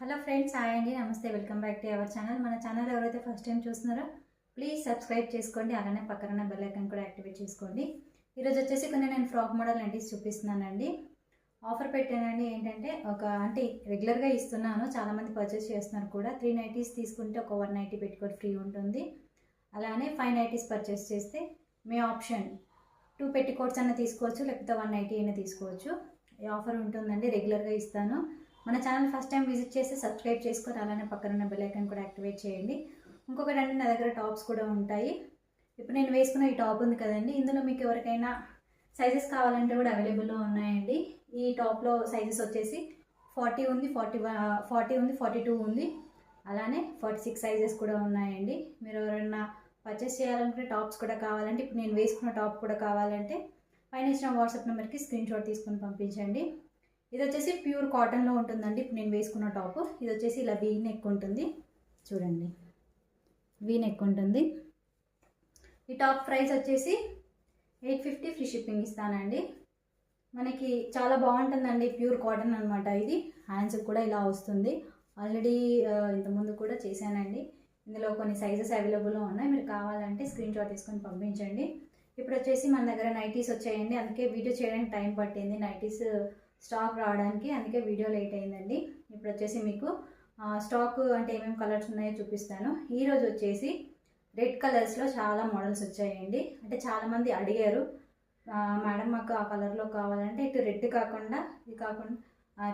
Hello friends hi అండి నమస్తే welcome back to our channel. మన ఛానల్ ఎవరైతే ఫస్ట్ టైం చూస్తున్నారో ప్లీజ్ సబ్స్క్రైబ్ చేసుకోండి అలానే పక్కన బెల్ కూడా యాక్టివేట్ చేసుకోండి. ఈరోజు వచ్చేసి కొన్ని నేను ఫ్రాక్ మోడల్ నైటీస్ చూపిస్తున్నానండి. ఆఫర్ పెట్టానండి ఏంటంటే ఒక అంటే రెగ్యులర్గా ఇస్తున్నాను చాలామంది పర్చేస్ చేస్తున్నారు కూడా. త్రీ నైటీస్ తీసుకుంటే ఒక వన్ నైటీ పెట్టుకోవడం ఫ్రీ ఉంటుంది. అలానే ఫైవ్ నైటీస్ పర్చేస్ చేస్తే మీ ఆప్షన్ టూ పెట్టికోట్స్ అన్న తీసుకోవచ్చు లేకపోతే వన్ నైటీ అయినా తీసుకోవచ్చు. ఈ ఆఫర్ ఉంటుందండి రెగ్యులర్గా ఇస్తాను. మన ఛానల్ ఫస్ట్ టైం విజిట్ చేసి సబ్స్క్రైబ్ చేసుకొని అలానే పక్కన ఉన్న కూడా యాక్టివేట్ చేయండి. ఇంకొకటి అంటే నా దగ్గర టాప్స్ కూడా ఉంటాయి. ఇప్పుడు నేను వేసుకున్న ఈ టాప్ ఉంది కదండి ఇందులో మీకు ఎవరికైనా సైజెస్ కావాలంటే కూడా అవైలబుల్లో ఉన్నాయండి. ఈ టాప్లో సైజెస్ వచ్చేసి ఫార్టీ ఉంది ఫార్టీ ఫార్టీ ఉంది ఫార్టీ టూ ఉంది. అలానే ఫార్టీ సిక్స్ సైజెస్ కూడా ఉన్నాయండి. మీరు ఎవరైనా పర్చేస్ చేయాలనుకుంటే టాప్స్ కూడా కావాలంటే ఇప్పుడు నేను వేసుకున్న టాప్ కూడా కావాలంటే పైన ఇచ్చిన వాట్సాప్ నెంబర్కి స్క్రీన్ షాట్ తీసుకొని పంపించండి. ఇది వచ్చేసి ప్యూర్ కాటన్లో ఉంటుందండి. ఇప్పుడు నేను వేసుకున్న టాప్. ఇది వచ్చేసి ఇలా వీ నెక్ ఉంటుంది. చూడండి. వీ నెక్ ఉంటుంది. ఈ టాప్ ప్రైస్ వచ్చేసి ఎయిట్ ఫిఫ్టీ ఫ్రీ షిప్పింగ్ ఇస్తానండి. మనకి చాలా బాగుంటుందండి. ప్యూర్ కాటన్ అనమాట ఇది. హ్యాండ్స్ కూడా ఇలా వస్తుంది. ఆల్రెడీ ఇంతకుముందు కూడా చేశానండి. ఇందులో కొన్ని సైజెస్ అవైలబుల్లో ఉన్నాయి. మీరు కావాలంటే స్క్రీన్ షాట్ తీసుకొని పంపించండి. ఇప్పుడు వచ్చేసి మన దగ్గర నైటీస్ వచ్చాయండి. అందుకే వీడియో చేయడానికి టైం పట్టింది. నైటీస్ స్టాక్ రావడానికి అందుకే వీడియో లేట్ అయిందండి. ఇప్పుడు వచ్చేసి మీకు స్టాక్ అంటే ఏమేమి కలర్స్ ఉన్నాయో చూపిస్తాను. ఈరోజు వచ్చేసి రెడ్ కలర్స్లో చాలా మోడల్స్ వచ్చాయండి. అంటే చాలామంది అడిగారు మేడం మాకు ఆ కలర్లో కావాలంటే ఇటు రెడ్ కాకుండా ఇది కాకుండా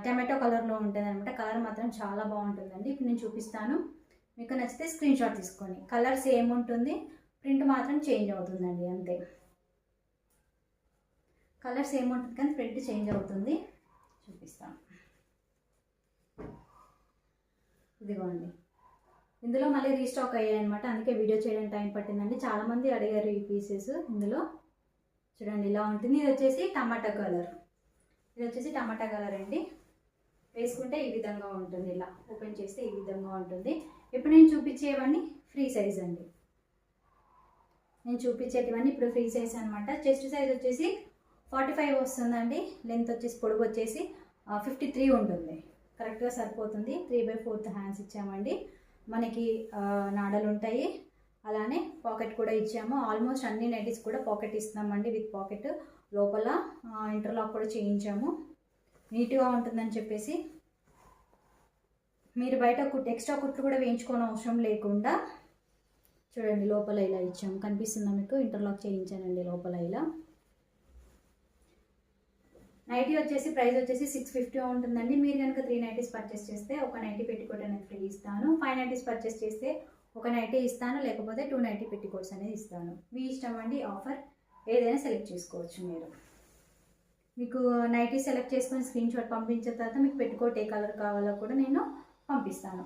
టమాటో కలర్లో ఉంటుంది అనమాట కలర్ మాత్రం చాలా బాగుంటుందండి. ఇప్పుడు నేను చూపిస్తాను. మీకు నచ్చితే స్క్రీన్ షాట్ తీసుకోండి కలర్ సేమ్ ఉంటుంది ప్రింట్ మాత్రం చేంజ్ అవుతుందండి అంతే. కలర్ సేమ్ ఉంటుంది కానీ ప్రింట్ చేంజ్ అవుతుంది. చూపిస్తాను. ఇదిగోండి. ఇందులో మళ్ళీ రీస్టాక్ అయ్యాయి అనమాట అందుకే వీడియో చేయడానికి టైం పట్టిందండి. చాలామంది అడిగారు ఈ పీసెస్ ఇందులో. చూడండి ఇలా ఉంటుంది. ఇది వచ్చేసి టమాటా కలర్ ఇది వచ్చేసి టమాటా కలర్ అండి. వేసుకుంటే ఈ విధంగా ఉంటుంది. ఇలా ఓపెన్ చేస్తే ఈ విధంగా ఉంటుంది. ఇప్పుడు నేను చూపించేవన్నీ ఫ్రీ సైజ్ అండి. నేను చూపించేటివన్నీ ఇప్పుడు ఫ్రీ సైజ్ అనమాట చెస్ట్ సైజ్ వచ్చేసి ఫార్టీ ఫైవ్ వస్తుందండి. లెంత్ వచ్చేసి పొడుగు వచ్చేసి ఫిఫ్టీ త్రీ ఉంటుంది. కరెక్ట్గా సరిపోతుంది. త్రీ బై ఫోర్త్ హ్యాండ్స్ ఇచ్చామండి. మనకి నాడలు ఉంటాయి. అలానే పాకెట్ కూడా ఇచ్చాము. ఆల్మోస్ట్ అన్ని నైటీస్ కూడా పాకెట్ ఇస్తున్నామండి విత్ పాకెట్. లోపల ఇంటర్లాక్ కూడా చేయించాము. నీట్గా ఉంటుందని చెప్పేసి. మీరు బయట కుట్ ఎక్స్ట్రా కుట్లు కూడా వేయించుకోని అవసరం లేకుండా చూడండి లోపల ఇలా ఇచ్చాము. కనిపిస్తుందా మీకు? ఇంటర్లాక్ చేయించానండి లోపల ఇలా. నైటీ వచ్చేసి ప్రైస్ వచ్చేసి సిక్స్ ఫిఫ్టీ ఉంటుందండి. మీరు కనుక త్రీ నైటీస్ పర్చేస్ చేస్తే ఒక నైటీ పెట్టుకోట్ అనేది ఫ్రీ ఇస్తాను. ఫైవ్ నైటీస్ పర్చేస్ చేస్తే ఒక నైటీ ఇస్తాను లేకపోతే టూ నైటీ పెట్టుకోట్స్ అనేది ఇస్తాను. మీ ఇష్టం అండి ఆఫర్ ఏదైనా సెలెక్ట్ చేసుకోవచ్చు మీరు. మీకు నైటీ సెలెక్ట్ చేసుకొని స్క్రీన్ షాట్ పంపించిన తర్వాత మీకు పెట్టుకోట్ ఏ కలర్ కావాలో కూడా నేను పంపిస్తాను.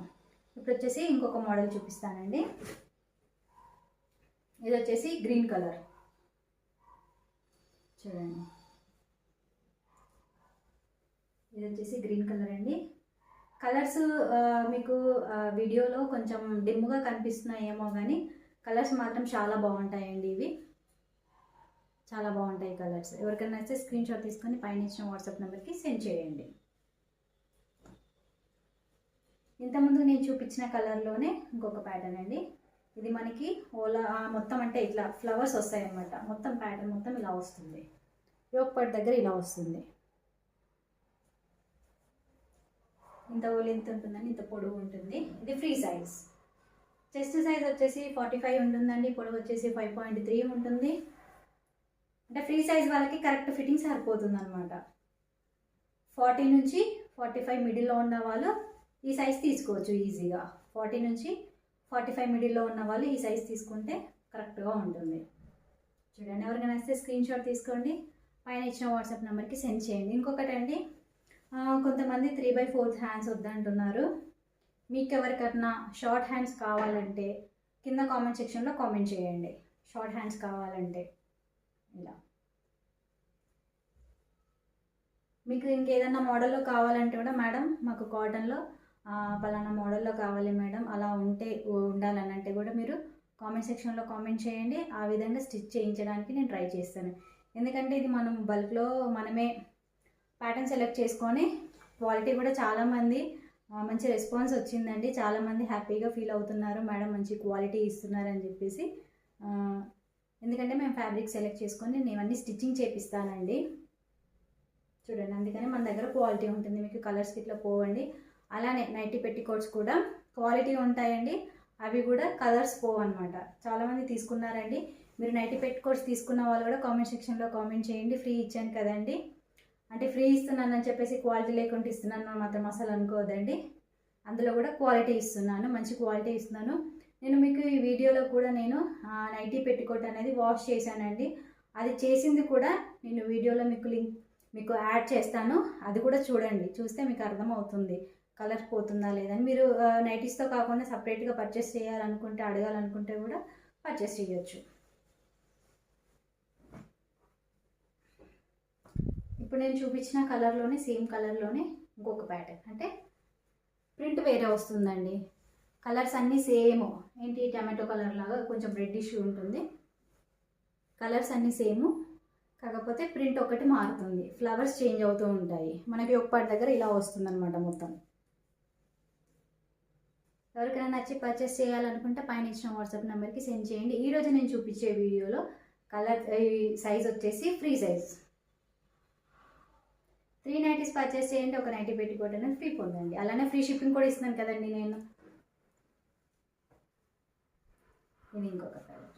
ఇప్పుడు వచ్చేసి ఇంకొక మోడల్ చూపిస్తానండి. ఇది వచ్చేసి గ్రీన్ కలర్. చూడండి. ఇది వచ్చేసి గ్రీన్ కలర్ అండి. కలర్స్ మీకు వీడియోలో కొంచెం డిమ్గా కనిపిస్తున్నాయేమో కానీ కలర్స్ మాత్రం చాలా బాగుంటాయండి ఇవి. చాలా బాగుంటాయి కలర్స్. ఎవరికైనా నచ్చితే స్క్రీన్ షాట్ తీసుకొని పైన ఇచ్చిన వాట్సాప్ నెంబర్కి సెండ్ చేయండి. ఇంతకుముందు నేను చూపించిన కలర్లోనే ఇంకొక ప్యాటర్న్ అండి. ఇది మనకి ఓలా మొత్తం అంటే ఇట్లా ఫ్లవర్స్ వస్తాయి అన్నమాట మొత్తం ప్యాటర్న్ మొత్తం ఇలా వస్తుంది. యోగపాటి దగ్గర ఇలా వస్తుంది. ఇంత ఓలి ఎంత ఉంటుందండి? ఇంత పొడవు ఉంటుంది. ఇది ఫ్రీ సైజ్. చెస్ట్ సైజ్ వచ్చేసి ఫార్టీ ఫైవ్ ఉంటుందండి. పొడవు వచ్చేసి ఫైవ్ పాయింట్ త్రీ ఉంటుంది. అంటే ఫ్రీ సైజ్ వాళ్ళకి కరెక్ట్ ఫిట్టింగ్ సరిపోతుంది అనమాట ఫార్టీ నుంచి ఫార్టీ ఫైవ్ మిడిల్లో ఉన్న వాళ్ళు ఈ సైజ్ తీసుకోవచ్చు ఈజీగా. ఫార్టీ నుంచి ఫార్టీ ఫైవ్ మిడిల్లో ఉన్న వాళ్ళు ఈ సైజ్ తీసుకుంటే కరెక్ట్గా ఉంటుంది. చూడండి ఎవరికైనా వస్తే స్క్రీన్ షాట్ తీసుకోండి. పైన ఇచ్చిన వాట్సాప్ నెంబర్కి సెండ్ చేయండి. ఇంకొకటి అండి కొంతమంది త్రీ బై ఫోర్త్ హ్యాండ్స్ వద్దంటున్నారు. మీకు ఎవరికైనా షార్ట్ హ్యాండ్స్ కావాలంటే కింద కామెంట్ సెక్షన్లో కామెంట్ చేయండి. షార్ట్ హ్యాండ్స్ కావాలంటే. ఇలా. మీకు ఇంకేదన్నా మోడల్లో కావాలంటే కూడా మేడం మాకు కాటన్లో పలానా మోడల్లో కావాలి మేడం అలా ఉంటే ఉండాలని అంటే కూడా మీరు కామెంట్ సెక్షన్లో కామెంట్ చేయండి. ఆ విధంగా స్టిచ్ చేయించడానికి నేను ట్రై చేస్తాను. ఎందుకంటే ఇది మనం బల్క్లో మనమే ప్యాటర్న్ సెలెక్ట్ చేసుకొని క్వాలిటీ కూడా చాలామంది మంచి రెస్పాన్స్ వచ్చిందండి. చాలామంది హ్యాపీగా ఫీల్ అవుతున్నారు. మేడం మంచి క్వాలిటీ ఇస్తున్నారని చెప్పేసి ఎందుకంటే మేము ఫ్యాబ్రిక్ సెలెక్ట్ చేసుకొని నేను ఇవన్నీ స్టిచ్చింగ్ చేపిస్తానండి. చూడండి అందుకని మన దగ్గర క్వాలిటీ ఉంటుంది. మీకు కలర్స్ ఇట్లా పోవండి. అలానే నైటీ పెట్టికోట్స్ కూడా క్వాలిటీ ఉంటాయండి. అవి కూడా కలర్స్ పోవు అనమాట చాలామంది తీసుకున్నారండి. మీరు నైటీ పెట్టుకోట్స్ తీసుకున్న వాళ్ళు కూడా కామెంట్ సెక్షన్లో కామెంట్ చేయండి. ఫ్రీ ఇచ్చాను కదండి. అంటే ఫ్రీ ఇస్తున్నానని చెప్పేసి క్వాలిటీ లేకుండా ఇస్తున్నాను మాత్రం అసలు అనుకోవద్దండి. అందులో కూడా క్వాలిటీ ఇస్తున్నాను మంచి క్వాలిటీ ఇస్తున్నాను. నేను మీకు ఈ వీడియోలో కూడా నేను నైటీ పెట్టుకోట్ అనేది వాష్ చేశానండి. అది చేసింది కూడా నేను వీడియోలో మీకు లింక్ మీకు యాడ్ చేస్తాను. అది కూడా చూడండి చూస్తే మీకు అర్థమవుతుంది కలర్ పోతుందా లేదని మీరు నైటీస్తో కాకుండా సపరేట్గా పర్చేస్ చేయాలనుకుంటే అడగాలనుకుంటే కూడా పర్చేస్ చేయొచ్చు. ఇప్పుడు నేను చూపించిన కలర్లోనే సేమ్ కలర్లోనే ఇంకొక ప్యాటర్న్ అంటే ప్రింట్ వేరే వస్తుందండి. కలర్స్ అన్నీ సేమ్. ఏంటి? టమాటో కలర్ లాగా కొంచెం రెడ్డిష్ ఉంటుంది. కలర్స్ అన్నీ సేమ్. కాకపోతే ప్రింట్ ఒకటి మారుతుంది. ఫ్లవర్స్ చేంజ్ అవుతూ ఉంటాయి. మనకి ఒకపాటి దగ్గర ఇలా వస్తుంది అనమాట మొత్తం. ఎవరికైనా నచ్చి పర్చేస్ చేయాలనుకుంటే పైన ఇచ్చిన వాట్సాప్ నెంబర్కి సెండ్ చేయండి. ఈరోజు నేను చూపించే వీడియోలో కలర్ సైజ్ వచ్చేసి free size three nighties purchase చేయండి ఒక నైటీ పెట్టుకోవడం అనేది ఫ్రీ పొందండి. అలానే ఫ్రీ షిప్పింగ్ కూడా ఇస్తున్నాను కదండి నేను. ఇది ఇంకొక కలర్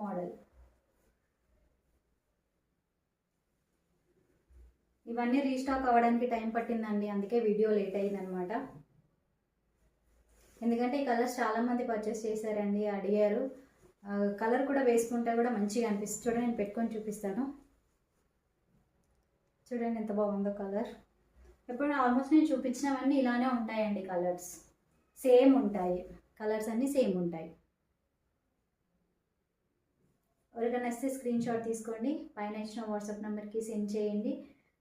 మోడల్ ఇవన్నీ రీస్టాక్ అవ్వడానికి టైం పట్టిందండి అందుకే వీడియో లేట్ అయిందనమాట. ఎందుకంటే ఈ కలర్స్ చాలామంది పర్చేస్ చేశారండి అడిగారు. కలర్ కూడా వేసుకుంటే కూడా మంచిగా అనిపిస్తుంది. చూడండి నేను పెట్టుకొని చూపిస్తాను. చూడండి ఎంత బాగుందో కలర్. ఎప్పుడు ఆల్మోస్ట్ నేను చూపించినవన్నీ ఇలానే ఉంటాయండి కలర్స్. సేమ్ ఉంటాయి. కలర్స్ అన్నీ సేమ్ ఉంటాయి. ఎవరికైనా వస్తే స్క్రీన్ షాట్ తీసుకోండి. పైన ఇచ్చిన వాట్సాప్ నెంబర్కి సెండ్ చేయండి.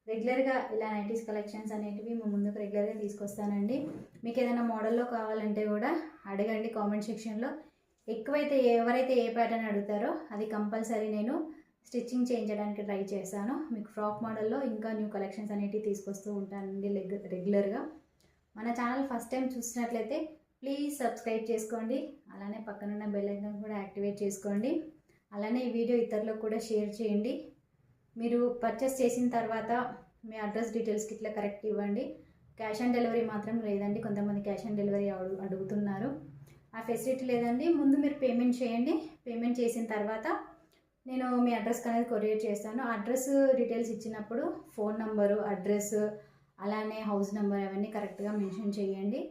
రెగ్యులర్గా ఇలా నైటీస్ కలెక్షన్స్ అనేటివి మేము ముందుకు రెగ్యులర్గా తీసుకొస్తానండి. మీకు ఏదైనా మోడల్లో కావాలంటే కూడా అడగండి కామెంట్ సెక్షన్లో ఎక్కువైతే ఎవరైతే ఏ ప్యాటర్న్ అడుగుతారో అది కంపల్సరీ నేను స్టిచ్చింగ్ చేయించడానికి ట్రై చేశాను. మీకు ఫ్రాక్ మోడల్లో ఇంకా న్యూ కలెక్షన్స్ అనేటివి తీసుకొస్తూ ఉంటానండి రెగ్యులర్గా. మన ఛానల్ ఫస్ట్ టైం చూసినట్లయితే ప్లీజ్ సబ్స్క్రైబ్ చేసుకోండి. అలానే పక్కనున్న బెల్ ఐకాన్ కూడా యాక్టివేట్ చేసుకోండి. అలానే ఈ వీడియో ఇతరులకు కూడా షేర్ చేయండి. మీరు పర్చేస్ చేసిన తర్వాత మీ అడ్రస్ డీటెయిల్స్కి ఇట్లా కరెక్ట్ ఇవ్వండి. క్యాష్ ఆన్ డెలివరీ మాత్రం లేదండి. కొంతమంది క్యాష్ ఆన్ డెలివరీ అడుగు అడుగుతున్నారు. ఆ ఫెసిలిటీ లేదండి. ముందు మీరు పేమెంట్ చేయండి. పేమెంట్ చేసిన తర్వాత నేను మీ అడ్రస్కి అనేది కొరియర్ చేస్తాను అడ్రస్ డీటెయిల్స్ ఇచ్చినప్పుడు ఫోన్ నంబరు అడ్రస్ అలానే హౌస్ నెంబర్ అవన్నీ కరెక్ట్గా మెన్షన్ చేయండి.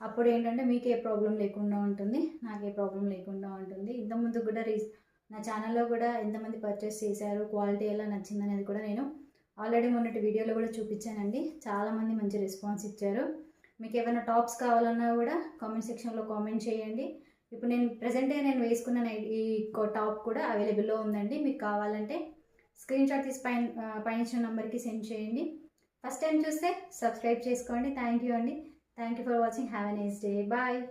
అప్పుడు ఏంటంటే మీకు ఏ ప్రాబ్లం లేకుండా ఉంటుంది నాకు ఏ ప్రాబ్లం లేకుండా ఉంటుంది. ఇంతకుముందు కూడా రీ నా ఛానల్లో కూడా ఎంతమంది పర్చేస్ చేశారు క్వాలిటీ ఎలా నచ్చింది అనేది కూడా నేను ఆల్రెడీ మొన్నటి వీడియోలో కూడా చూపించానండి. చాలామంది మంచి రెస్పాన్స్ ఇచ్చారు. మీకు ఏమైనా టాప్స్ కావాలన్నా కూడా కామెంట్ సెక్షన్లో కామెంట్ చేయండి. ఇప్పుడు నేను ప్రజెంట్గా నేను వేసుకున్న ఈ కో- టాప్ కూడా అవైలబుల్లో ఉందండి. మీకు కావాలంటే స్క్రీన్ షాట్ తీసి పైన పైన నెంబర్కి సెండ్ చేయండి. ఫస్ట్ టైం చూస్తే సబ్స్క్రైబ్ చేసుకోండి. థ్యాంక్ యూ అండి. Thank you for watching have a nice day bye